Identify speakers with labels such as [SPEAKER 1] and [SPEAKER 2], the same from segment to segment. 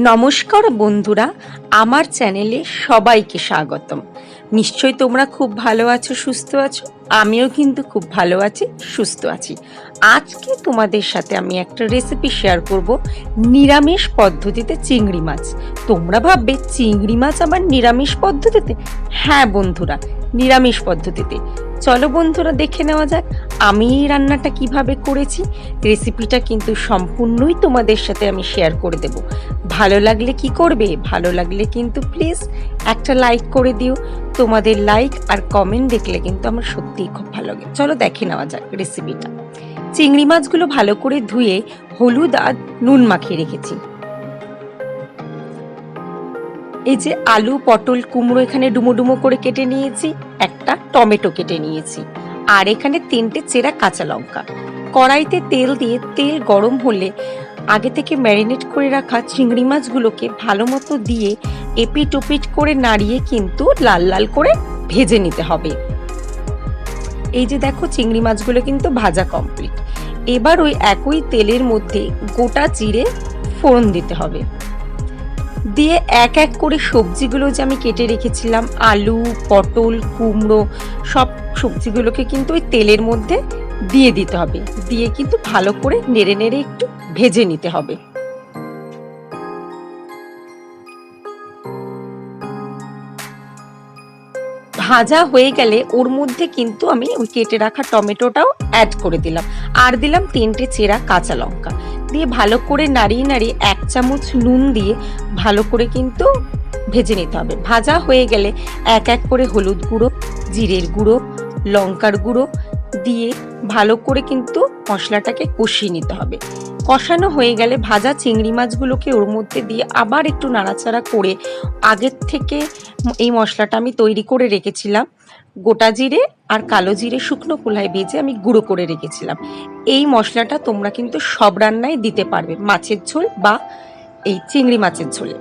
[SPEAKER 1] নমস্কার বন্ধুরা, আমার চ্যানেলে সবাইকে স্বাগতম। নিশ্চয়ই তোমরা খুব ভালো আছো, সুস্থ আছো? আমিও কিন্তু খুব ভালো আছি, সুস্থ আছি। আজকে তোমাদের সাথে আমি একটা রেসিপি শেয়ার করব নিরামিষ পদ্ধতিতে চিংড়ি মাছ। তোমরা ভাববে, চিংড়ি মাছ আবার নিরামিষ পদ্ধতিতে? হ্যাঁ বন্ধুরা, নিরামিষ পদ্ধতিতে। চলো বন্ধুরা দেখে নেওয়া যাক, আমি এই রান্নাটা কীভাবে করেছি। রেসিপিটা কিন্তু সম্পূর্ণই তোমাদের সাথে আমি শেয়ার করে দেব। ভালো লাগলে কি করবে? ভালো লাগলে কিন্তু প্লিজ একটা লাইক করে দিও। তোমাদের লাইক আর কমেন্ট দেখলে কিন্তু আমার সত্যিই খুব ভালো লাগে। চলো দেখে নেওয়া যাক রেসিপিটা চিংড়ি মাছগুলো ভালো করে ধুয়ে হলুদ আর নুন মাখিয়ে রেখেছি। এই যে আলু, পটল, কুমড়ো এখানে ডুমো ডুমো করে কেটে নিয়েছি, একটা টমেটো কেটে নিয়েছি। আর এখানে তিনটে চেরা কাঁচা লঙ্কা। কড়াইতে তেল দিয়ে তেল গরম হলে আগে থেকে ম্যারিনেট করে রাখা চিংড়ি মাছগুলোকে ভালো মতো দিয়ে এপিট ওপিট করে নাড়িয়ে কিন্তু লাল লাল করে ভেজে নিতে হবে। এই যে দেখো চিংড়ি মাছগুলো কিন্তু ভাজা কমপ্লিট এবার ওই একই তেলের মধ্যে গোটা জিরে ফোড়ন দিতে হবে। দিয়ে এক এক করে সবজিগুলো যে আমি কেটে রেখেছিলাম, আলু, পটল, কুমড়ো, সব সবজিগুলোকে কিন্তু ওই তেলের মধ্যে দিয়ে দিতে হবে। দিয়ে কিন্তু ভালো করে নেড়ে নেড়ে একটু ভেজে নিতে হবে। ভাজা হয়ে গেলে ওর মধ্যে কিন্তু আমি ওই কেটে রাখা টমেটোটাও অ্যাড করে দিলাম। আর দিলাম তিনটে চেরা কাঁচা লঙ্কা। দিয়ে ভালো করে নাড়িয়ে নাড়িয়ে এক চামচ নুন দিয়ে ভালো করে কিন্তু ভেজে নিতে হবে। ভাজা হয়ে গেলে এক এক করে হলুদ গুঁড়ো, জিরের গুঁড়ো, লঙ্কার গুঁড়ো দিয়ে ভালো করে কিন্তু মশলাটাকে কষিয়ে নিতে হবে। কষানো হয়ে গেলে ভাজা চিংড়ি মাছগুলোকে ওর মধ্যে দিয়ে আবার একটু নাড়াচাড়া করে আগের থেকে এই মশলাটা আমি তৈরি করে রেখেছিলাম। গোটা জিরে আর কালো জিরে শুকনো কোলায় ভেজে আমি গুঁড়ো করে রেখেছিলাম। এই মশলাটা তোমরা কিন্তু সব রান্নায় দিতে পারবে, মাছের ঝোল বা এই চিংড়ি মাছের ঝোলে।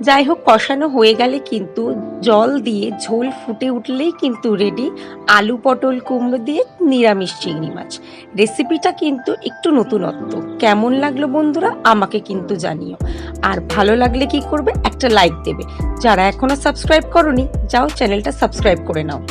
[SPEAKER 1] যাই হোক কষানো হয়ে গেলে কিন্তু জল দিয়ে ঝোল ফুটে উঠলেই কিন্তু রেডি আলু পটল কুমড়ো দিয়ে নিরামিষ চিংড়ি মাছ। রেসিপিটা কিন্তু একটু নতুনত্ব। কেমন লাগল বন্ধুরা, আমাকে কিন্তু জানিও। আর ভালো লাগলে কি করবে, একটা লাইক দেবে। যারা এখনও সাবস্ক্রাইব করনি, যাও চ্যানেলটা সাবস্ক্রাইব করে নাও।